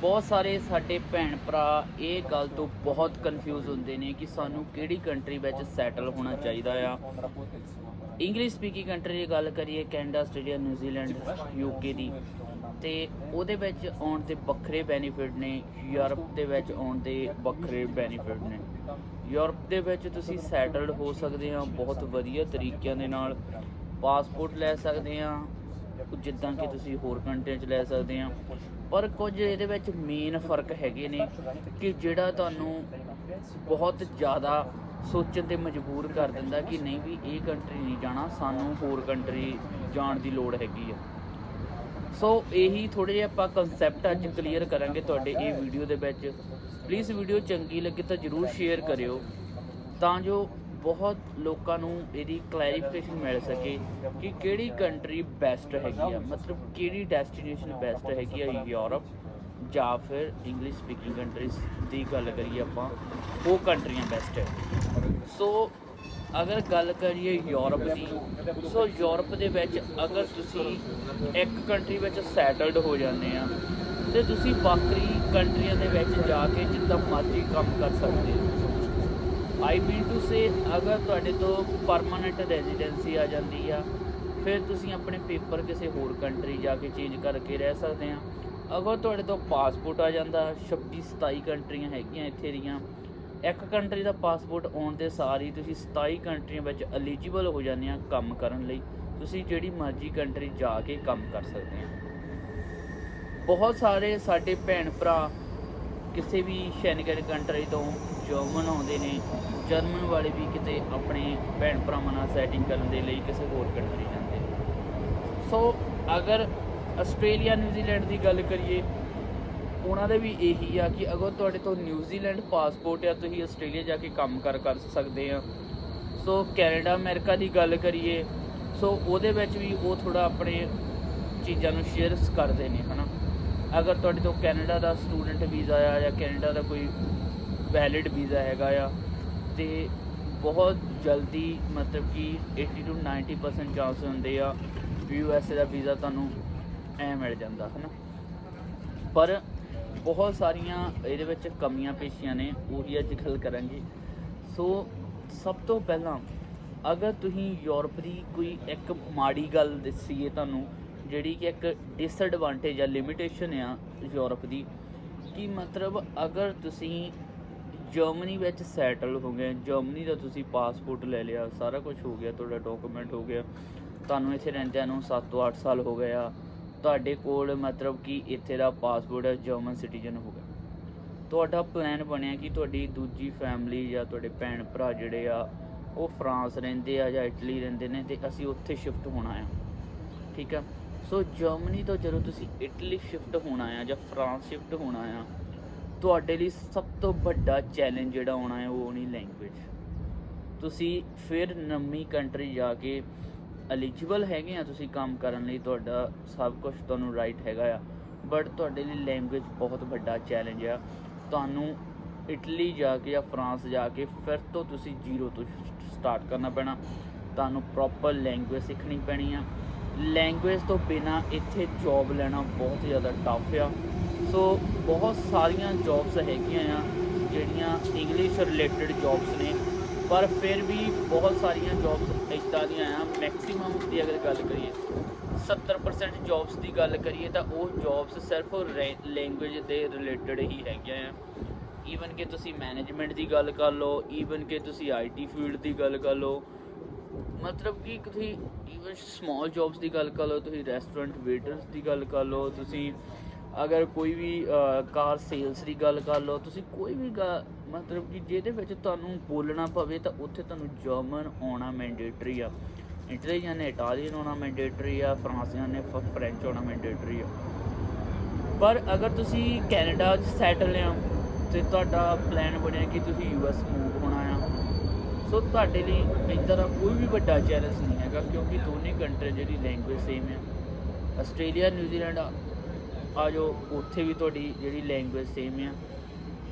ਬਹੁਤ ਸਾਰੇ ਸਾਡੇ ਭੈਣ ਭਰਾ ਇਹ ਗੱਲ ਤੋਂ ਬਹੁਤ ਕਨਫਿਊਜ਼ ਹੁੰਦੇ ਨੇ ਕਿ ਸਾਨੂੰ ਕਿਹੜੀ ਕੰਟਰੀ ਵਿੱਚ ਸੈਟਲ ਹੋਣਾ ਚਾਹੀਦਾ ਆ। ਇੰਗਲਿਸ਼ ਸਪੀਕਿੰਗ ਕੰਟਰੀ ਦੀ ਗੱਲ ਕਰੀਏ, Canada, Australia New Zealand UK ਦੀ। ਤੇ ਉਹਦੇ ਵਿੱਚ ਆਉਣ ਦੇ ਵੱਖਰੇ ਬੈਨੀਫਿਟ ਨੇ, ਯੂਰਪ ਦੇ ਵਿੱਚ ਆਉਣ ਦੇ ਵੱਖਰੇ ਬੈਨੀਫਿਟ ਨੇ। ਯੂਰਪ ਦੇ ਵਿੱਚ ਤੁਸੀਂ ਸੈਟਲਡ ਹੋ ਸਕਦੇ ਆ, ਬਹੁਤ ਵਧੀਆ ਤਰੀਕਿਆਂ ਦੇ ਨਾਲ। ਪਾਸਪੋਰਟ ਲੈ ਸਕਦੇ ਆ ਜਿੱਦਾਂ ਕਿ ਤੁਸੀਂ ਹੋਰ ਕੰਟਰੀਆਂ 'ਚ ਲੈ ਸਕਦੇ ਆ, ਪਰ ਕੁਝ ਇਹਦੇ ਵਿੱਚ ਮੇਨ ਫ਼ਰਕ ਹੈਗੇ ਨੇ ਕਿ ਜਿਹੜਾ ਤੁਹਾਨੂੰ ਬਹੁਤ ਜ਼ਿਆਦਾ ਸੋਚਣ ਤੇ ਮਜਬੂਰ ਕਰ ਦਿੰਦਾ ਕਿ ਨਹੀਂ ਵੀ ਇਹ ਕੰਟਰੀ ਨਹੀਂ ਜਾਣਾ, ਸਾਨੂੰ ਹੋਰ ਕੰਟਰੀ ਜਾਣ ਦੀ ਲੋੜ ਹੈਗੀ ਆ। ਸੋ ਇਹੀ ਥੋੜੇ ਜਿਹਾ ਆਪਾਂ ਕਨਸੈਪਟ ਅੱਜ ਕਲੀਅਰ ਕਰਾਂਗੇ ਤੁਹਾਡੇ ਇਹ ਵੀਡੀਓ ਦੇ ਵਿੱਚ। ਪਲੀਜ਼ ਵੀਡੀਓ ਚੰਗੀ ਲੱਗੇ ਤਾਂ ਜਰੂਰ ਸ਼ੇਅਰ ਕਰਿਓ। ਤਾਂ ਜੋ ਬਹੁਤ ਲੋਕਾਂ ਨੂੰ ਇਹਦੀ ਕਲੈਰੀਫਿਕੇਸ਼ਨ ਮਿਲ ਸਕੇ ਕਿ ਕਿਹੜੀ ਕੰਟਰੀ ਬੈਸਟ ਹੈਗੀ ਆ, ਮਤਲਬ ਕਿਹੜੀ ਡੈਸਟੀਨੇਸ਼ਨ ਬੈਸਟ ਹੈਗੀ ਆ ਯੂਰਪ ਜਾਂ ਫਿਰ ਇੰਗਲਿਸ਼ ਸਪੀਕਿੰਗ ਕੰਟਰੀਜ਼ ਦੀ ਗੱਲ ਕਰੀਏ ਆਪਾਂ, ਉਹ ਕੰਟਰੀਆਂ ਬੈਸਟ ਹੈ। ਸੋ ਅਗਰ ਗੱਲ ਕਰੀਏ ਯੂਰਪ ਦੀ ਸੋ ਯੂਰਪ ਦੇ ਵਿੱਚ ਅਗਰ ਤੁਸੀਂ ਇੱਕ ਕੰਟਰੀ ਵਿੱਚ ਸੈਟਲਡ ਹੋ ਜਾਂਦੇ ਆ, ਤੇ ਤੁਸੀਂ ਬਾਕੀ ਕੰਟਰੀਆਂ ਦੇ ਵਿੱਚ ਜਾ ਕੇ ਜਿੱਦਾਂ ਮਰਜ਼ੀ ਕੰਮ ਕਰ ਸਕਦੇ ਹੋ। ਆਈ ਮੀਨ ਟੂ ਸੇ ਅਗਰ ਤੁਹਾਡੇ ਤੋਂ ਪਰਮਾਨੈਂਟ ਰੈਜ਼ੀਡੈਂਸੀ ਆ ਜਾਂਦੀ ਆ, ਫਿਰ ਤੁਸੀਂ ਆਪਣੇ ਪੇਪਰ ਕਿਸੇ ਹੋਰ ਕੰਟਰੀ ਜਾ ਕੇ ਚੇਂਜ ਕਰਕੇ ਰਹਿ ਸਕਦੇ ਆ। ਅਗਰ ਤੁਹਾਡੇ ਤੋਂ ਪਾਸਪੋਰਟ ਆ ਜਾਂਦਾ 26 27 ਕੰਟਰੀਆਂ ਹੈਗੀਆਂ ਇੱਥੇ ਦੀਆਂ, ਇੱਕ ਕੰਟਰੀ ਦਾ ਪਾਸਪੋਰਟ ਆਉਣ ਦੇ ਸਾਰ ਹੀ ਤੁਸੀਂ 27 ਕੰਟਰੀਆਂ ਵਿੱਚ ਐਲੀਜੀਬਲ ਹੋ ਜਾਂਦੇ ਆ ਕੰਮ ਕਰਨ ਲਈ। ਤੁਸੀਂ ਜਿਹੜੀ ਮਰਜ਼ੀ ਕੰਟਰੀ ਜਾ ਕੇ ਕੰਮ ਕਰ ਸਕਦੇ ਆ। ਬਹੁਤ ਸਾਰੇ ਸਾਡੇ ਭੈਣ ਭਰਾ ਕਿਸੇ ਵੀ ਸ਼ੈਨਗਨ ਕੰਟਰੀ ਤੋਂ ਜਰਮਨ ਆਉਂਦੇ ਨੇ, ਜਰਮਨ ਵਾਲੇ ਵੀ ਕਿਤੇ ਆਪਣੇ ਭੈਣ ਭਰਾਵਾਂ ਨਾਲ ਸੈਟਿੰਗ ਕਰਨ ਦੇ ਲਈ ਕਿਸੇ ਹੋਰ ਕੰਟਰੀ ਜਾਂਦੇ ਨੇ। ਸੋ ਅਗਰ ਆਸਟ੍ਰੇਲੀਆ ਨਿਊਜ਼ੀਲੈਂਡ ਦੀ ਗੱਲ ਕਰੀਏ, ਉਹਨਾਂ ਦੇ ਵੀ ਇਹੀ ਆ ਕਿ ਅਗਰ ਤੁਹਾਡੇ ਤੋਂ ਨਿਊਜ਼ੀਲੈਂਡ ਪਾਸਪੋਰਟ ਆ, ਤੁਸੀਂ ਆਸਟ੍ਰੇਲੀਆ ਜਾ ਕੇ ਕੰਮ ਕਰ ਕਰ ਸਕਦੇ ਆ। ਸੋ ਕੈਨੇਡਾ, ਅਮਰੀਕਾ ਦੀ ਗੱਲ ਕਰੀਏ ਸੋ ਉਹਦੇ ਵਿੱਚ ਵੀ ਉਹ ਥੋੜਾ ਆਪਣੇ ਚੀਜ਼ਾਂ ਨੂੰ ਸ਼ੇਅਰਸ ਕਰਦੇ ਨੇ, ਹਨਾ। ਅਗਰ ਤੁਹਾਡੇ ਤੋਂ ਕੈਨੇਡਾ ਦਾ ਸਟੂਡੈਂਟ ਵੀਜ਼ਾ ਆ ਜਾਂ ਕੈਨੇਡਾ ਦਾ ਕੋਈ ਵੈਲਿਡ ਵੀਜ਼ਾ ਹੈਗਾ ਆ, ਤੇ ਬਹੁਤ ਜਲਦੀ ਮਤਲਬ ਕਿ 80 ਤੋਂ 90% ਚਾਂਸ ਹੁੰਦੇ ਆ ਯੂ ਐਸ ਏ ਦਾ ਵੀਜ਼ਾ ਤੁਹਾਨੂੰ ਐ ਮਿਲ ਜਾਂਦਾ, ਹਨਾ? ਪਰ ਬਹੁਤ ਸਾਰੀਆਂ ਇਹਦੇ ਵਿੱਚ ਕਮੀਆਂ ਪੇਸ਼ੀਆਂ ਨੇ, ਉਹੀ ਅੱਜ ਗੱਲ ਕਰਾਂਗੇ। ਸੋ ਸਭ ਤੋਂ ਪਹਿਲਾਂ ਅਗਰ ਤੁਸੀਂ ਯੂਰਪ ਦੀ ਕੋਈ ਇੱਕ ਮਾੜੀ ਗੱਲ ਦੱਸੀਏ ਤੁਹਾਨੂੰ ਜਿਹੜੀ ਕਿ ਇੱਕ ਡਿਸਐਡਵਾਂਟੇਜ ਆ ਲਿਮਿਟੇਸ਼ਨ ਆ ਯੂਰਪ ਦੀ, ਕਿ ਮਤਲਬ ਅਗਰ ਤੁਸੀਂ ਜਰਮਨੀ ਵਿੱਚ ਸੈਟਲ ਹੋ ਗਏ, ਜਰਮਨੀ ਦਾ ਤੁਸੀਂ ਪਾਸਪੋਰਟ ਲੈ ਲਿਆ, ਸਾਰਾ ਕੁਝ ਹੋ ਗਿਆ, ਤੁਹਾਡਾ ਡਾਕੂਮੈਂਟ ਹੋ ਗਿਆ, ਤੁਹਾਨੂੰ ਇੱਥੇ ਰਹਿੰਦਿਆਂ ਨੂੰ 7 ਤੋਂ 8 ਸਾਲ ਹੋ ਗਏ ਆ, ਤੁਹਾਡੇ ਕੋਲ ਮਤਲਬ ਕਿ ਇੱਥੇ ਦਾ ਪਾਸਪੋਰਟ ਹੈ ਜਰਮਨ ਸਿਟੀਜ਼ਨ ਹੋ ਗਿਆ। ਤੁਹਾਡਾ ਪਲਾਨ ਬਣਿਆ ਕਿ ਤੁਹਾਡੀ ਦੂਜੀ ਫੈਮਿਲੀ ਜਾਂ ਤੁਹਾਡੇ ਭੈਣ ਭਰਾ ਜਿਹੜੇ ਆ, ਉਹ ਫਰਾਂਸ ਰਹਿੰਦੇ ਆ ਜਾਂ ਇਟਲੀ ਰਹਿੰਦੇ ਨੇ ਤੇ ਅਸੀਂ ਉੱਥੇ ਸ਼ਿਫਟ ਹੋਣਾ ਆ। ਠੀਕ ਆ? ਸੋ ਜਰਮਨੀ ਤੋਂ ਜਦੋਂ ਤੁਸੀਂ ਇਟਲੀ ਸ਼ਿਫਟ ਹੋਣਾ ਆ ਜਾਂ ਫਰਾਂਸ ਸ਼ਿਫਟ ਹੋਣਾ ਆ, ਤੁਹਾਡੇ ਲਈ ਸਭ ਤੋਂ ਵੱਡਾ ਚੈਲੰਜ ਜਿਹੜਾ ਆਉਣਾ ਹੈ ਉਹ ਨਹੀਂ ਲੈਂਗੁਏਜ ਤੁਸੀਂ ਫਿਰ ਨਵੀਂ ਕੰਟਰੀ ਜਾ ਕੇ ਐਲੀਜੀਬਲ ਹੈਗੇ ਆ ਤੁਸੀਂ ਕੰਮ ਕਰਨ ਲਈ, ਤੁਹਾਡਾ ਸਭ ਕੁਝ ਤੁਹਾਨੂੰ ਰਾਈਟ ਹੈਗਾ ਆ। ਬਟ ਤੁਹਾਡੇ ਲਈ ਲੈਂਗੁਏਜ ਬਹੁਤ ਵੱਡਾ ਚੈਲੰਜ ਆ। ਤੁਹਾਨੂੰ ਇਟਲੀ ਜਾ ਕੇ ਜਾਂ ਫਰਾਂਸ ਜਾ ਕੇ ਫਿਰ ਤੋਂ ਤੁਸੀਂ ਜ਼ੀਰੋ ਤੋਂ ਸਟਾਰਟ ਕਰਨਾ ਪੈਣਾ। ਤੁਹਾਨੂੰ ਪ੍ਰੋਪਰ ਲੈਂਗੁਏਜ ਸਿੱਖਣੀ ਪੈਣੀ ਆ। ਲੈਂਗੁਏਜ ਤੋਂ ਬਿਨਾ ਇੱਥੇ ਜੌਬ ਲੈਣਾ ਬਹੁਤ ਜ਼ਿਆਦਾ ਟਫ ਆ। ਸੋ ਬਹੁਤ ਸਾਰੀਆਂ ਜੌਬਸ ਹੈਗੀਆਂ ਆ, ਜਿਹੜੀਆਂ ਇੰਗਲਿਸ਼ ਰਿਲੇਟਡ ਜੌਬਸ ਨੇ। ਪਰ ਫਿਰ ਵੀ ਬਹੁਤ ਸਾਰੀਆਂ ਜੌਬਸ ਇੱਦਾਂ ਦੀਆਂ ਆ ਮੈਕਸਿਮਮ ਦੀ ਅਗਰ ਗੱਲ ਕਰੀਏ 70% ਜੌਬਸ ਦੀ ਗੱਲ ਕਰੀਏ ਤਾਂ ਉਹ ਜੌਬਸ ਸਿਰਫ ਲੈਂਗੁਏਜ ਦੇ ਰਿਲੇਟਡ ਹੀ ਹੈਗੀਆਂ ਆ। ਈਵਨ ਕਿ ਤੁਸੀਂ ਮੈਨੇਜਮੈਂਟ ਦੀ ਗੱਲ ਕਰ ਲਓ ਈਵਨ ਕਿ ਤੁਸੀਂ ਆਈਟੀ ਫੀਲਡ ਦੀ ਗੱਲ ਕਰ ਲਓ ਮਤਲਬ ਕਿ ਤੁਸੀਂ ਈਵਨ ਸਮਾਲ ਜੌਬਸ ਦੀ ਗੱਲ ਕਰ ਲਓ, ਤੁਸੀਂ ਰੈਸਟੋਰੈਂਟ ਵੇਟਰਸ ਦੀ ਗੱਲ ਕਰ ਲਓ, ਤੁਸੀਂ ਅਗਰ ਕੋਈ ਵੀ ਕਾਰ ਸੇਲਸ ਦੀ ਗੱਲ ਕਰ ਲਓ, ਤੁਸੀਂ ਕੋਈ ਵੀ ਗਾ- ਮਤਲਬ ਕਿ ਜਿਹਦੇ ਵਿੱਚ ਤੁਹਾਨੂੰ ਬੋਲਣਾ ਪਵੇ ਤਾਂ ਉੱਥੇ ਤੁਹਾਨੂੰ ਜਰਮਨ ਆਉਣਾ ਮੈਂਡੇਟਰੀ ਆ। ਇਟਲੀਅਨ ਨੇ ਇਟਾਲੀਅਨ ਆਉਣਾ ਮੈਂਡੇਟਰੀ ਆ ਫਰਾਂਸੀਅਨ ਨੇ ਫ- ਫ੍ਰੈਂਚ ਆਉਣਾ ਮੈਂਡੇਟਰੀ ਆ। ਪਰ ਅਗਰ ਤੁਸੀਂ ਕੈਨੇਡਾ 'ਚ ਸੈਟਲ ਆ, ਤੇ ਤੁਹਾਡਾ ਪਲਾਨ ਬਣਿਆ ਕਿ ਤੁਸੀਂ ਯੂਐਸ ਮੂਵ ਹੋਣਾ ਆ ਸੋ ਤੁਹਾਡੇ ਲਈ ਇੱਦਾਂ ਦਾ ਕੋਈ ਵੀ ਵੱਡਾ ਚੈਲੰਜ ਨਹੀਂ ਹੈਗਾ, ਕਿਉਂਕਿ ਦੋਨੇ ਕੰਟਰੀ ਜਿਹੜੀ ਲੈਂਗੁਏਜ ਸੇਮ ਹੈ। ਆਸਟ੍ਰੇਲੀਆ ਨਿਊਜ਼ੀਲੈਂਡ ਆ ਆ ਜੋ ਉੱਥੇ ਵੀ ਤੁਹਾਡੀ ਜਿਹੜੀ ਲੈਂਗੁਏਜ ਸੇਮ ਆ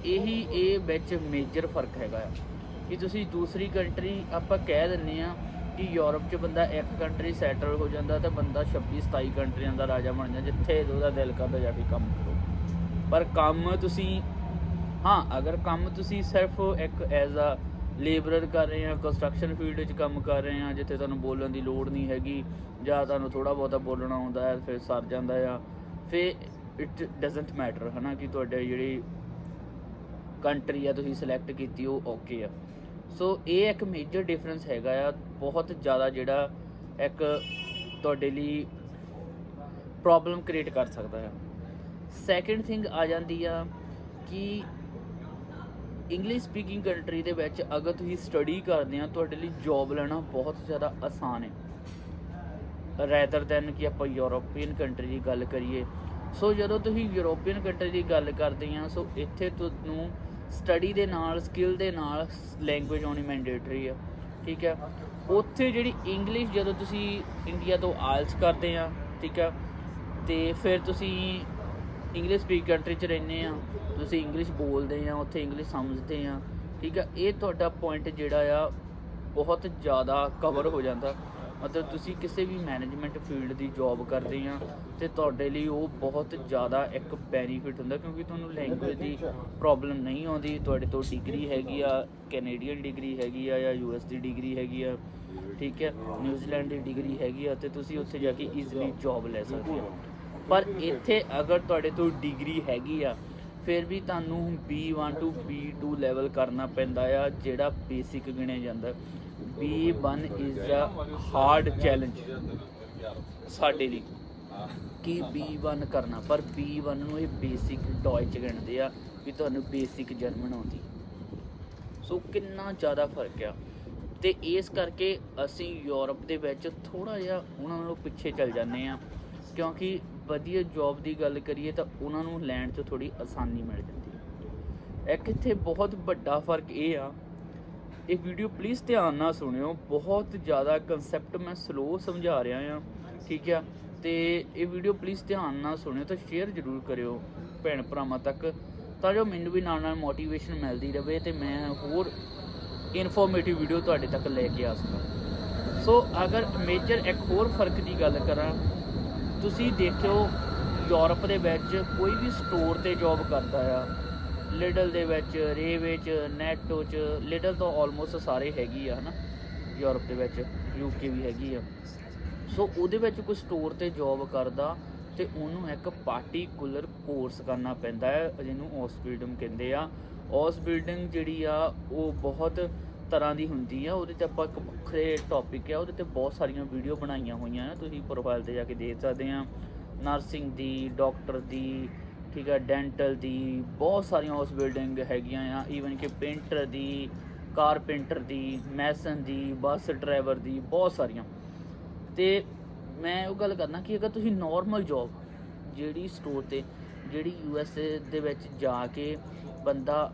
ਇਹੀ, ਇਹ ਵਿੱਚ ਮੇਜਰ ਫ਼ਰਕ ਹੈਗਾ ਆ। ਕਿ ਤੁਸੀਂ ਦੂਸਰੀ ਕੰਟਰੀ ਆਪਾਂ ਕਹਿ ਦਿੰਨੇ ਆ ਕਿ ਯੂਰਪ 'ਚ ਬੰਦਾ ਇੱਕ ਕੰਟਰੀ ਸੈਟਲ ਹੋ ਜਾਂਦਾ ਤਾਂ ਬੰਦਾ 26 27 ਕੰਟਰੀਆਂ ਦਾ ਰਾਜਾ ਬਣ ਜਾਂਦਾ, ਜਿੱਥੇ ਉਹਦਾ ਦਿਲ ਕਰਦਾ ਜਾ ਕੇ ਕੰਮ ਕਰੋ। ਪਰ ਕੰਮ ਤੁਸੀਂ, ਹਾਂ, ਅਗਰ ਕੰਮ ਤੁਸੀਂ ਸਿਰਫ ਇੱਕ ਐਜ਼ ਅ ਲੇਬਰਰ ਕਰ ਰਹੇ ਆ ਕੰਸਟਰਕਸ਼ਨ ਫੀਲਡ ਵਿੱਚ ਕੰਮ ਕਰ ਰਹੇ ਆ ਜਿੱਥੇ ਤੁਹਾਨੂੰ ਬੋਲਣ ਦੀ ਲੋੜ ਨਹੀਂ ਹੈਗੀ, ਜਾਂ ਤੁਹਾਨੂੰ ਥੋੜਾ ਬਹੁਤਾ ਬੋਲਣਾ ਆਉਂਦਾ ਹੈ, ਫਿਰ ਸਰ ਜਾਂਦਾ ਆ। ਫਿਰ ਇਟ ਡਸਨਟ ਮੈਟਰ ਹਨਾ, ਕਿ ਤੁਹਾਡੇ ਜਿਹੜੀ ਕੰਟਰੀ ਆ, ਤੁਸੀਂ ਸਿਲੈਕਟ ਕੀਤੀ, ਉਹ ਓਕੇ ਆ। ਸੋ ਇਹ ਇੱਕ ਮੇਜਰ ਡਿਫਰੈਂਸ ਹੈਗਾ ਆ, ਬਹੁਤ ਜ਼ਿਆਦਾ ਜਿਹੜਾ ਇੱਕ ਤੁਹਾਡੇ ਲਈ ਪ੍ਰੋਬਲਮ ਕ੍ਰੀਏਟ ਕਰ ਸਕਦਾ ਆ। ਸੈਕੰਡ ਥਿੰਗ ਆ ਜਾਂਦੀ ਆ ਕਿ ਇੰਗਲਿਸ਼ ਸਪੀਕਿੰਗ ਕੰਟਰੀ ਦੇ ਵਿੱਚ ਅਗਰ ਤੁਸੀਂ ਸਟੱਡੀ ਕਰਦੇ ਆ ਤੁਹਾਡੇ ਲਈ ਜੌਬ ਲੈਣਾ ਬਹੁਤ ਜ਼ਿਆਦਾ ਆਸਾਨ ਹੈ। ਰੈਦਰ ਦੈਨ ਕਿ ਆਪਾਂ ਯੂਰੋਪੀਅਨ ਕੰਟਰੀ ਦੀ ਗੱਲ ਕਰੀਏ। ਸੋ ਜਦੋਂ ਤੁਸੀਂ ਯੂਰੋਪੀਅਨ ਕੰਟਰੀ ਦੀ ਗੱਲ ਕਰਦੇ ਆ ਸੋ ਇੱਥੇ ਤੁਹਾਨੂੰ ਸਟੱਡੀ ਦੇ ਨਾਲ ਸਕਿੱਲ ਦੇ ਨਾਲ ਲੈਂਗੁਏਜ ਆਉਣੀ ਮੈਂਡੇਟਰੀ ਆ। ਠੀਕ ਹੈ? ਉੱਥੇ ਜਿਹੜੀ ਇੰਗਲਿਸ਼ ਜਦੋਂ ਤੁਸੀਂ ਇੰਡੀਆ ਤੋਂ ਆਇਲਸ ਕਰਦੇ ਆ ਠੀਕ ਹੈ? ਤੇ ਫਿਰ ਤੁਸੀਂ ਇੰਗਲਿਸ਼ ਸਪੀਕ ਕੰਟਰੀ 'ਚ ਰਹਿੰਦੇ ਆ ਤੁਸੀਂ ਇੰਗਲਿਸ਼ ਬੋਲਦੇ ਆ ਉੱਥੇ ਇੰਗਲਿਸ਼ ਸਮਝਦੇ ਆ ਠੀਕ ਆ ਇਹ ਤੁਹਾਡਾ ਪੁਆਇੰਟ ਜਿਹੜਾ ਆ, ਬਹੁਤ ਜ਼ਿਆਦਾ ਕਵਰ ਹੋ ਜਾਂਦਾ। ਮਤਲਬ ਤੁਸੀਂ ਕਿਸੇ ਵੀ ਮੈਨੇਜਮੈਂਟ ਫੀਲਡ ਦੀ ਜੌਬ ਕਰਦੇ ਆ ਤੇ ਤੁਹਾਡੇ ਲਈ ਉਹ ਬਹੁਤ ਜ਼ਿਆਦਾ ਇੱਕ ਬੈਨੀਫਿਟ ਹੁੰਦਾ, ਕਿਉਂਕਿ ਤੁਹਾਨੂੰ ਲੈਂਗੁਏਜ ਦੀ ਪ੍ਰੋਬਲਮ ਨਹੀਂ ਆਉਂਦੀ, ਤੁਹਾਡੇ ਤੋਂ ਡਿਗਰੀ ਹੈਗੀ ਆ ਕੈਨੇਡੀਅਨ ਡਿਗਰੀ ਹੈਗੀ ਆ ਜਾਂ ਯੂਐਸ ਦੀ ਡਿਗਰੀ ਹੈਗੀ ਆ, ਠੀਕ ਹੈ ਨਿਊਜ਼ੀਲੈਂਡ ਦੀ ਡਿਗਰੀ ਹੈਗੀ ਆ, ਤੇ ਤੁਸੀਂ ਉੱਥੇ ਜਾ ਕੇ ਈਜ਼ੀਲੀ ਜੌਬ ਲੈ ਸਕਦੇ ਹੋ। ਪਰ ਇੱਥੇ ਅਗਰ ਤੁਹਾਡੇ ਤੋਂ ਡਿਗਰੀ ਹੈਗੀ ਆ, ਫਿਰ ਵੀ ਤੁਹਾਨੂੰ B1 ਤੋਂ B2 ਲੈਵਲ ਕਰਨਾ ਪੈਂਦਾ ਆ, ਜਿਹੜਾ ਬੇਸਿਕ ਗਿਣਿਆ ਜਾਂਦਾ। B1 is a hard challenge ਸਾਡੇ ਲਈ। ਕਿ B1 ਕਰਨਾ? ਪਰ B1 ਨੂੰ ਇਹ ਬੇਸਿਕ ਡੋਇਚ ਗਿਣਦੇ ਆ ਵੀ ਤੁਹਾਨੂੰ ਬੇਸਿਕ ਜਰਮਨ ਆਉਂਦੀ ਸੋ ਕਿੰਨਾ ਜ਼ਿਆਦਾ ਫ਼ਰਕ ਆ। ਤੇ ਇਸ ਕਰਕੇ ਅਸੀਂ ਯੂਰਪ ਦੇ ਵਿੱਚ ਥੋੜਾ ਜਿਹਾ ਉਹਨਾਂ ਨਾਲੋਂ ਪਿੱਛੇ ਚੱਲ ਜਾਂਦੇ ਆ, ਕਿਉਂਕਿ ਵਧੀਆ ਜੌਬ ਦੀ ਗੱਲ ਕਰੀਏ ਤਾਂ ਉਹਨਾਂ ਨੂੰ ਲੈਣ 'ਚ ਥੋੜੀ ਆਸਾਨੀ ਮਿਲ ਜਾਂਦੀ ਹੈ। ਇੱਕ ਇੱਥੇ ਬਹੁਤ ਵੱਡਾ ਫ਼ਰਕ ਇਹ ਆ, ਇਹ ਵੀਡੀਓ ਪਲੀਜ਼ ਧਿਆਨ ਨਾਲ ਸੁਣਿਓ, ਬਹੁਤ ਜ਼ਿਆਦਾ ਕਨਸੈਪਟ ਮੈਂ ਸਲੋ ਸਮਝਾ ਰਿਹਾ ਆ, ਠੀਕ ਆ? ਤੇ ਇਹ ਵੀਡੀਓ ਪਲੀਜ਼ ਧਿਆਨ ਨਾਲ ਸੁਣਿਓ ਤਾਂ ਸ਼ੇਅਰ ਜ਼ਰੂਰ ਕਰਿਓ ਭੈਣ ਭਰਾਵਾਂ ਤੱਕ, ਤਾਂ ਜੋ ਮੈਨੂੰ ਵੀ ਨਾਲ ਨਾਲ ਮੋਟੀਵੇਸ਼ਨ ਮਿਲਦੀ ਰਹੇ ਤੇ ਮੈਂ ਹੋਰ ਇਨਫੋਰਮੇਟਿਵ ਵੀਡੀਓ ਤੁਹਾਡੇ ਤੱਕ ਲੈ ਕੇ ਆ ਸਕਾਂ। ਸੋ ਅਗਰ ਮੇਜਰ ਇੱਕ ਹੋਰ ਫ਼ਰਕ ਦੀ ਗੱਲ ਕਰਾਂ ਤੁਸੀਂ ਦੇਖਿਓ, ਯੂਰਪ ਦੇ ਵਿੱਚ ਕੋਈ ਵੀ ਸਟੋਰ ਤੇ ਜੌਬ ਕਰਦਾ ਆ ਲਿਡਲ ਦੇ ਵਿੱਚ ਰੇਵੇ 'ਚ ਨੈਟੋ ਚ ਲਿਡਲ ਤਾਂ ਆਲਮੋਸਟ ਸਾਰੇ ਹੈਗੀ ਆ, ਹਨਾ? ਯੂਰਪ ਦੇ ਵਿੱਚ ਯੂਕੇ ਵੀ ਹੈਗੀ ਆ। ਸੋ ਉਹਦੇ ਵਿੱਚ ਕੋਈ ਸਟੋਰ ਤੇ ਜੌਬ ਕਰਦਾ ਤੇ ਉਹਨੂੰ ਇੱਕ ਪਾਰਟਿਕੂਲਰ ਕੋਰਸ ਕਰਨਾ ਪੈਂਦਾ ਹੈ, ਜਿਹਨੂੰ ਔਸਬਿਲਡਮ ਕਹਿੰਦੇ ਆ। ਔਸਬਿਲਡਿੰਗ ਜਿਹੜੀ ਆ, ਉਹ ਬਹੁਤ ਤਰ੍ਹਾਂ ਦੀ ਹੁੰਦੀ ਆ, ਉਹਦੇ ਤੇ ਆਪਾਂ ਇੱਕ ਵੱਖਰੇ ਟੌਪਿਕ ਆ, ਉਹਦੇ ਤੇ ਬਹੁਤ ਸਾਰੀਆਂ ਵੀਡੀਓ ਬਣਾਈਆਂ ਹੋਈਆਂ ਆ ਤੁਸੀਂ ਪ੍ਰੋਫਾਈਲ ਤੇ ਜਾ ਕੇ ਦੇਖ ਸਕਦੇ ਆ। ਨਰਸਿੰਗ ਦੀ ਡਾਕਟਰ ਦੀ, ਠੀਕ ਆ ਡੈਂਟਲ ਦੀ, ਬਹੁਤ ਸਾਰੀਆਂ ਉਸ ਬਿਲਡਿੰਗ ਹੈਗੀਆਂ ਆ ਈਵਨ ਕਿ ਪੇਂਟਰ ਦੀ ਕਾਰਪੈਂਟਰ ਦੀ ਮੈਸਨ ਦੀ ਬੱਸ ਡਰਾਈਵਰ ਦੀ, ਬਹੁਤ ਸਾਰੀਆਂ। ਤੇ ਮੈਂ ਉਹ ਗੱਲ ਕਰਨਾ ਕਿ ਅਗਰ ਤੁਸੀਂ ਨਾਰਮਲ ਜੌਬ ਜਿਹੜੀ ਸਟੋਰ ਤੇ, ਜਿਹੜੀ ਯੂ ਐਸ ਏ ਦੇ ਵਿੱਚ ਜਾ ਕੇ ਬੰਦਾ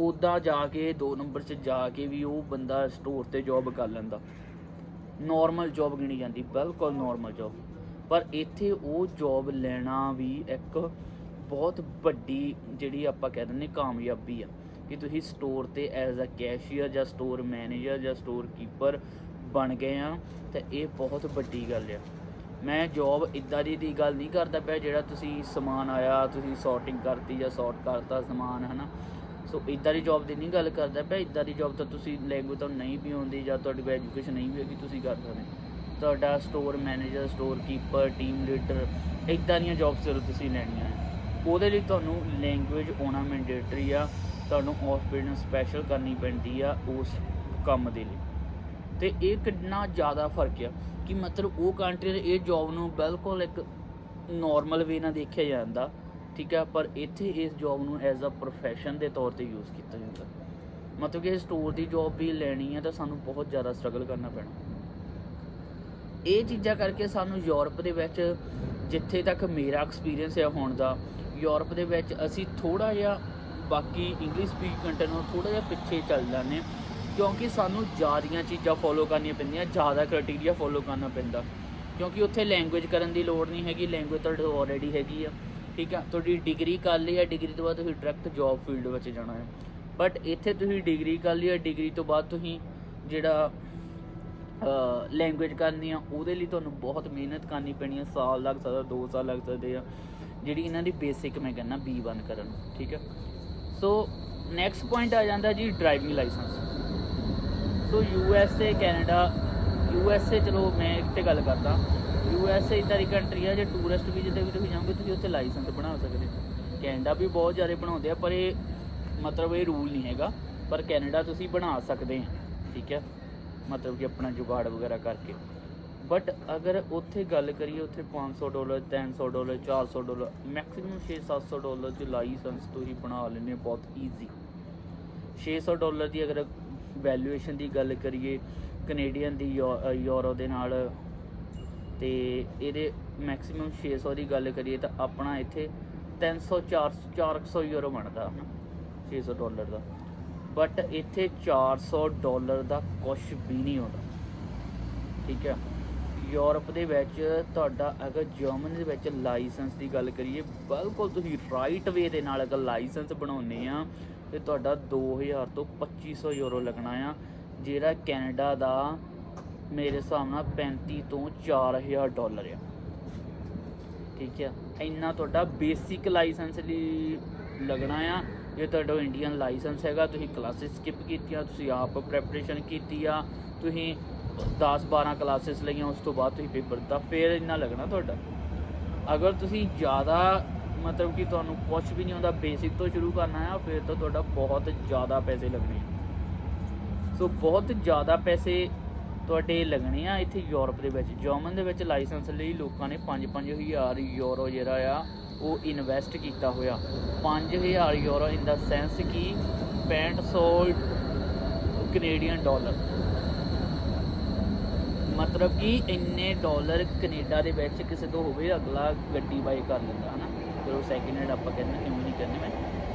ਉੱਦਾਂ ਜਾ ਕੇ, ਦੋ ਨੰਬਰ 'ਚ ਜਾ ਕੇ ਵੀ ਉਹ ਬੰਦਾ ਸਟੋਰ ਤੇ ਜੌਬ ਕਰ ਲੈਂਦਾ। ਨਾਰਮਲ ਜੌਬ ਗਿਣੀ ਜਾਂਦੀ, ਬਿਲਕੁਲ ਨਾਰਮਲ ਜੌਬ ਪਰ ਇੱਥੇ ਉਹ ਜੌਬ ਲੈਣਾ ਵੀ ਇੱਕ ਬਹੁਤ ਵੱਡੀ ਜਿਹੜੀ ਆਪਾਂ ਕਹਿ ਦਿੰਦੇ ਕਾਮਯਾਬੀ ਆ। ਕਿ ਤੁਸੀਂ ਸਟੋਰ ਤੇ ਐਜ਼ ਅ ਕੈਸ਼ੀਅਰ ਜਾਂ ਸਟੋਰ ਮੈਨੇਜਰ ਜਾਂ ਸਟੋਰ ਕੀਪਰ ਬਣ ਗਏ ਆ, ਤੇ ਇਹ ਬਹੁਤ ਵੱਡੀ ਗੱਲ ਆ। ਮੈਂ ਜੌਬ ਇਦਾਂ ਦੀ ਦੀ ਗੱਲ ਨਹੀਂ ਕਰਦਾ ਪਿਆ ਜਿਹੜਾ ਤੁਸੀਂ ਸਮਾਨ ਆਇਆ, ਤੁਸੀਂ ਸੌਰਟਿੰਗ ਕਰਤੀ ਜਾਂ ਸੌਰਟ ਕਰਤਾ ਸਮਾਨ, ਹਨਾ? ਸੋ ਇਦਾਂ ਦੀ ਜੌਬ ਦੀ ਨਹੀਂ ਗੱਲ ਕਰਦਾ ਪਿਆ ਇਦਾਂ ਦੀ ਜੌਬ ਤਾਂ ਤੁਸੀਂ ਲੈਂਗੁਏਜ ਤੁਹਾਨੂੰ ਨਹੀਂ ਵੀ ਆਉਂਦੀ ਜਾਂ ਤੁਹਾਡੀ ਕੋਈ ਐਜੂਕੇਸ਼ਨ ਨਹੀਂ ਵੀ ਹੈਗੀ, ਤੁਸੀਂ ਕਰ ਸਕਦੇ ਤੁਹਾਡਾ store manager store keeper team leader ਇਦਾਂ ਦੀਆਂ ਜੌਬਸ ਜਦੋਂ ਤੁਸੀਂ ਲੈਣੀਆਂ ਹੈ ਉਹਦੇ ਲਈ ਤੁਹਾਨੂੰ ਲੈਂਗੁਏਜ ਆਉਣਾ ਮੈਂਡੇਟਰੀ ਆ, ਤੁਹਾਨੂੰ ਆਫ ਸਪੈਸ਼ਲ ਕਰਨੀ ਪੈਂਦੀ ਆ ਉਸ ਕੰਮ ਦੇ ਲਈ। ਤੇ ਇਹ ਕਿੰਨਾ ਜ਼ਿਆਦਾ ਫ਼ਰਕ ਆ ਕਿ ਮਤਲਬ ਉਹ ਕੰਟਰੀ ਦੇ ਇਹ ਜੌਬ ਨੂੰ ਬਿਲਕੁਲ ਇੱਕ ਨਾਰਮਲ ਵੇ ਨਾਲ ਦੇਖਿਆ ਜਾਂਦਾ ਠੀਕ ਹੈ, ਪਰ ਇੱਥੇ ਇਸ ਜੌਬ ਨੂੰ ਐਜ਼ ਅ ਪ੍ਰੋਫੈਸ਼ਨ ਦੇ ਤੌਰ ਤੇ ਯੂਜ਼ ਕੀਤਾ ਜਾਂਦਾ। ਮਤਲਬ ਕਿ ਸਟੋਰ ਦੀ ਜੌਬ ਵੀ ਲੈਣੀ ਹੈ ਤਾਂ ਸਾਨੂੰ ਬਹੁਤ ਜ਼ਿਆਦਾ ਸਟਰਗਲ ਕਰਨਾ ਪੈਣਾ। ਇਹ ਚੀਜ਼ਾਂ ਕਰਕੇ ਸਾਨੂੰ ਯੂਰਪ ਦੇ ਵਿੱਚ ਜਿੱਥੇ ਤੱਕ ਮੇਰਾ ਐਕਸਪੀਰੀਅੰਸ ਹੈ ਹੋਣ ਦਾ, ਯੂਰਪ ਦੇ ਵਿੱਚ ਅਸੀਂ ਥੋੜਾ ਜਿਹਾ ਬਾਕੀ ਇੰਗਲਿਸ਼ ਸਪੀਕ ਕੰਟਰੀ ਨੂੰ ਥੋੜਾ ਜਿਹਾ ਪਿੱਛੇ ਚੱਲ ਜਾਂਦੇ ਹਾਂ, ਕਿਉਂਕਿ ਸਾਨੂੰ ਜ਼ਿਆਦੀਆਂ ਚੀਜ਼ਾਂ ਫੋਲੋ ਕਰਨੀਆਂ ਪੈਂਦੀਆਂ, ਜ਼ਿਆਦਾ ਕ੍ਰਾਈਟੇਰੀਆ ਫੋਲੋ ਕਰਨਾ ਪੈਂਦਾ। ਕਿਉਂਕਿ ਉੱਥੇ ਲੈਂਗੁਏਜ ਕਰਨ ਦੀ ਲੋੜ ਨਹੀਂ ਹੈਗੀ ਲੈਂਗੁਏਜ ਤੁਹਾਡੇ ਆਲਰੇਡੀ ਹੈਗੀ ਆ। ਠੀਕ ਆ? ਤੁਹਾਡੀ ਡਿਗਰੀ ਕਰ ਲਈ ਆ ਡਿਗਰੀ ਤੋਂ ਬਾਅਦ ਤੁਸੀਂ ਡਾਇਰੈਕਟ ਜੌਬ ਫੀਲਡ ਵਿੱਚ ਜਾਣਾ ਹੈ। ਬਟ ਇੱਥੇ ਤੁਸੀਂ ਡਿਗਰੀ ਕਰ ਲਈ ਆ ਡਿਗਰੀ ਤੋਂ ਬਾਅਦ ਤੁਸੀਂ ਜਿਹੜਾ ਲੈਂਗੁਏਜ ਕਰਨੀ ਆ, ਉਹਦੇ ਲਈ ਤੁਹਾਨੂੰ ਬਹੁਤ ਮਿਹਨਤ ਕਰਨੀ ਪੈਣੀ ਆ। ਸਾਲ ਲੱਗ ਸਕਦਾ 2 ਸਾਲ ਲੱਗ ਸਕਦੇ ਆ। ਜਿਹੜੀ ਇਹਨਾਂ ਦੀ ਬੇਸਿਕ ਮੈਂ ਕਹਿੰਦਾ B1 ਕਰਨ, ਠੀਕ ਹੈ ਸੋ ਨੈਕਸਟ ਪੁਆਇੰਟ ਆ ਜਾਂਦਾ ਜੀ driving licence so U S A Canada U S A ਚਲੋ ਮੈਂ ਇੱਕ ਤੇ ਗੱਲ ਕਰਦਾ। ਐਸ ਏ ਇਦਾਂ ਦੀ ਕੰਟਰੀ ਆ, ਜੇ ਟੂਰਿਸਟ ਵੀਜ਼ੇ ਤੇ ਵੀ ਤੁਸੀਂ ਜਾਓਗੇ, ਤੁਸੀਂ ਉੱਥੇ ਲਾਇਸੈਂਸ ਬਣਾ ਸਕਦੇ ਹੋ। ਕੈਨੇਡਾ ਵੀ ਬਹੁਤ ਜ਼ਿਆਦਾ ਬਣਾਉਂਦੇ ਆ, ਪਰ ਇਹ ਮਤਲਬ ਇਹ ਰੂਲ ਨਹੀਂ ਹੈਗਾ। ਪਰ ਕੈਨੇਡਾ ਤੁਸੀਂ ਬਣਾ ਸਕਦੇ ਆ, ਠੀਕ ਹੈ ਮਤਲਬ ਕਿ ਆਪਣਾ ਜੁਗਾੜ ਵਗੈਰਾ ਕਰਕੇ। ਬਟ ਅਗਰ ਉੱਥੇ ਗੱਲ ਕਰੀਏ, ਉੱਥੇ 500 dollar 300 dollar 400 dollar maximum 6-700 dollar ਚ ਲਾਇਸੈਂਸ ਤੁਸੀਂ ਬਣਾ ਲੈਣੇ ਬਹੁਤ ਈਜ਼ੀ 600 ਡਾਲਰ ਦੀ ਅਗਰ ਵੈਲਿਊਏਸ਼ਨ ਦੀ ਗੱਲ ਕਰੀਏ ਕੈਨੇਡੀਅਨ ਦੀ, ਯੂ- ਯੂਰੋ ਦੇ ਨਾਲ ਤੇ ਇਹਦੇ ਮੈਕਸਿਮਮ 600 ਦੀ ਗੱਲ ਕਰੀਏ ਤਾਂ ਆਪਣਾ ਇੱਥੇ 300 400 400 ਯੂਰੋ ਬਣਦਾ। ਹਨਾ 600 ਡਾਲਰ ਦਾ। ਬਟ ਇੱਥੇ 400 ਡਾਲਰ ਦਾ ਕੁਝ ਵੀ ਨਹੀਂ ਆਉਂਦਾ ਠੀਕ ਹੈ? ਯੂਰਪ ਦੇ ਵਿੱਚ ਤੁਹਾਡਾ ਅਗਰ ਜਰਮਨੀ ਦੇ ਵਿੱਚ ਲਾਇਸੈਂਸ ਦੀ ਗੱਲ ਕਰੀਏ, ਬਿਲਕੁਲ ਤੁਸੀਂ ਰਾਈਟ ਵੇ ਦੇ ਨਾਲ ਅਗਰ ਲਾਇਸੈਂਸ ਬਣਾਉਨੇ ਆ, ਤੇ ਤੁਹਾਡਾ 2000 ਤੋਂ 2500 ਯੂਰੋ ਲੱਗਣਾ ਆ, ਜਿਹੜਾ ਕੈਨੇਡਾ ਦਾ ਮੇਰੇ ਹਿਸਾਬ ਨਾਲ 35 ਤੋਂ 4000 ਡਾਲਰ ਆ। ਠੀਕ ਆ? ਇੰਨਾ ਤੁਹਾਡਾ ਬੇਸਿਕ ਲਾਇਸੈਂਸ ਲਈ ਲੱਗਣਾ ਆ। ਜੇ ਤੁਹਾਡਾ ਇੰਡੀਅਨ ਲਾਇਸੈਂਸ ਹੈਗਾ, ਤੁਸੀਂ ਕਲਾਸਿਸ ਸਕਿਪ ਕੀਤੀਆਂ, ਤੁਸੀਂ ਆਪ ਪ੍ਰੈਪਰੇਸ਼ਨ ਕੀਤੀ ਆ, ਤੁਸੀਂ 10 12 ਕਲਾਸਿਸ ਲਈਆਂ, ਉਸ ਤੋਂ ਬਾਅਦ ਤੁਸੀਂ ਪੇਪਰ ਦਿੱਤਾ, ਫਿਰ ਇੰਨਾ ਲੱਗਣਾ ਤੁਹਾਡਾ। ਅਗਰ ਤੁਸੀਂ ਜ਼ਿਆਦਾ, ਮਤਲਬ ਕਿ ਤੁਹਾਨੂੰ ਕੁਝ ਵੀ ਨਹੀਂ ਆਉਂਦਾ ਬੇਸਿਕ ਤੋਂ ਸ਼ੁਰੂ ਕਰਨਾ ਆ, ਫਿਰ ਤਾਂ ਤੁਹਾਡਾ ਬਹੁਤ ਜ਼ਿਆਦਾ ਪੈਸੇ ਲੱਗਣੇ ਆ। ਸੋ ਬਹੁਤ ਜ਼ਿਆਦਾ ਪੈਸੇ ਤੁਹਾਡੇ ਲੱਗਣੇ ਆ ਇੱਥੇ ਯੂਰਪ ਦੇ ਵਿੱਚ। ਜਰਮਨ ਦੇ ਵਿੱਚ ਲਾਇਸੈਂਸ ਲਈ ਲੋਕਾਂ ਨੇ 5-5000 ਯੂਰੋ ਜਿਹੜਾ ਆ, ਉਹ ਇਨਵੈਸਟ ਕੀਤਾ ਹੋਇਆ। 5000 ਯੂਰੋ ਇਨ ਦਾ ਸੈਂਸ ਕਿ 6500 ਕੈਨੇਡੀਅਨ ਡਾਲਰ ਮਤਲਬ ਕਿ ਇੰਨੇ ਡਾਲਰ ਕੈਨੇਡਾ ਦੇ ਵਿੱਚ ਕਿਸੇ ਤੋਂ ਹੋਵੇ ਅਗਲਾ ਗੱਡੀ ਬਾਈ ਕਰ ਲੈਂਦਾ, ਹਨਾ? ਫਿਰ ਉਹ ਸੈਕਿੰਡ ਹੈਂਡ ਆਪਾਂ ਕਹਿੰਦੇ ਨਿਊ ਨਹੀਂ ਕਹਿੰਦੇ ਮੈਂ?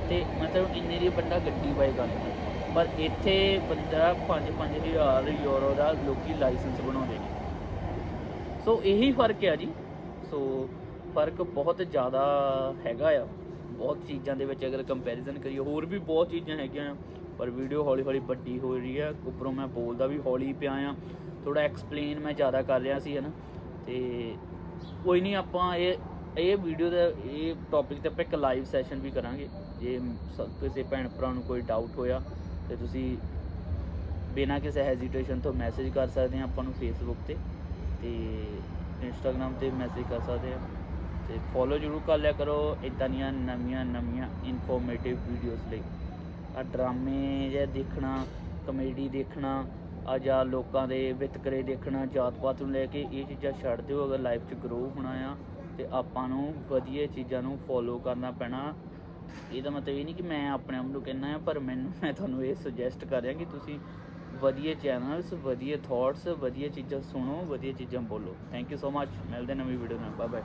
ਤੇ ਮਤਲਬ ਇੰਨੇ ਦੀ ਬੰਦਾ ਗੱਡੀ ਬਾਈ ਕਰ ਲੈਂਦਾ ਪਰ ਇੱਥੇ ਬੰਦਾ 5-5000 ਯੂਰੋ ਦਾ ਲੋਕੀ ਲਾਇਸੈਂਸ ਬਣਾਉਂਦੇ ਨੇ। ਸੋ ਇਹੀ ਫ਼ਰਕ ਆ ਜੀ। ਸੋ ਫ਼ਰਕ ਬਹੁਤ ਜ਼ਿਆਦਾ ਹੈਗਾ ਆ। ਬਹੁਤ ਚੀਜ਼ਾਂ ਦੇ ਵਿੱਚ ਅਗਰ ਕੰਪੈਰੀਜ਼ਨ ਕਰੀਏ, ਹੋਰ ਵੀ ਬਹੁਤ ਚੀਜ਼ਾਂ ਹੈਗੀਆਂ ਆ। ਪਰ ਵੀਡੀਓ ਹੌਲੀ ਹੌਲੀ ਵੱਡੀ ਹੋ ਰਹੀ ਆ। ਉੱਪਰੋਂ ਮੈਂ ਬੋਲਦਾ ਵੀ ਹੌਲੀ ਪਿਆ ਆ। ਥੋੜਾ ਐਕਸਪਲੇਨ ਮੈਂ ਜ਼ਿਆਦਾ ਕਰ ਰਿਹਾ ਸੀ ਹਨਾ ਤੇ ਕੋਈ ਨਹੀਂ, ਆਪਾਂ ਇਹ ਇਹ ਵੀਡੀਓ ਦਾ, ਇਹ ਟੌਪਿਕ ਤੇ ਆਪਾਂ ਇੱਕ ਲਾਈਵ ਸੈਸ਼ਨ ਵੀ ਕਰਾਂਗੇ। ਜੇ ਸ- ਕਿਸੇ ਭੈਣ ਭਰਾ ਨੂੰ ਕੋਈ ਡਾਊਟ ਹੋਇਆ ਤੇ ਤੁਸੀਂ ਬਿਨਾਂ ਕਿਸੇ ਹੈਜ਼ਿਟੇਸ਼ਨ ਤੋਂ ਮੈਸੇਜ ਕਰ ਸਕਦੇ ਆ ਆਪਾਂ ਨੂੰ ਫੇਸਬੁੱਕ ਤੇ ਤੇ ਇੰਸਟਾਗ੍ਰam ਤੇ ਮੈਸੇਜ ਕਰ ਸਕਦੇ ਆ ਤੇ ਫੋਲੋ ਜ਼ਰੂਰ ਕਰ ਲਿਆ ਕਰੋ ਇਦਾਂ ਦੀਆਂ ਨਵੀਆਂ ਨਵੀਆਂ ਇਨਫੋਰਮੇਟਿਵ ਵੀਡੀਓਜ਼ ਲਈ। ਆ ਡਰਾਮੇ ਜਾਂ ਦੇਖਣਾ ਕਮੇਡੀ ਦੇਖਣਾ ਆ ਜਾਂ ਲੋਕਾਂ ਦੇ ਵਿਤਕਰੇ ਦੇਖਣਾ, ਜਾਤ ਪਾਤ ਨੂੰ ਲੈ ਕੇ ਇਹ ਚੀਜ਼ਾਂ ਛੱਡ ਦਿਓ, ਅਗਰ ਲਾਈਫ 'ਚ ਗਰੋ ਹੋਣਾ ਆ ਤੇ ਆਪਾਂ ਨੂੰ ਵਧੀਆ ਚੀਜ਼ਾਂ ਨੂੰ ਫੋਲੋ ਕਰਨਾ ਪੈਣਾ। ਇਹਦਾ ਮਤਲਬ ਇਹ ਨਹੀਂ ਕਿ ਮੈਂ ਆਪਣੇ ਆਪ ਨੂੰ ਕਹਿਣਾ ਆ, ਪਰ ਮੈਨੂੰ ਮੈਂ ਤੁਹਾਨੂੰ ਇਹ ਸੁਜੈਸਟ ਕਰ ਰਿਹਾ ਕਿ ਤੁਸੀਂ ਵਧੀਆ ਚੈਨਲਸ ਵਧੀਆ ਥਾਟਸ ਵਧੀਆ ਚੀਜ਼ਾਂ ਸੁਣੋ, ਵਧੀਆ ਚੀਜ਼ਾਂ ਬੋਲੋ। ਥੈਂਕ ਯੂ ਸੋ ਮੱਚ ਮਿਲਦੇ ਨਵੀਂ ਵੀਡੀਓ ਨਾਲ। Bye bye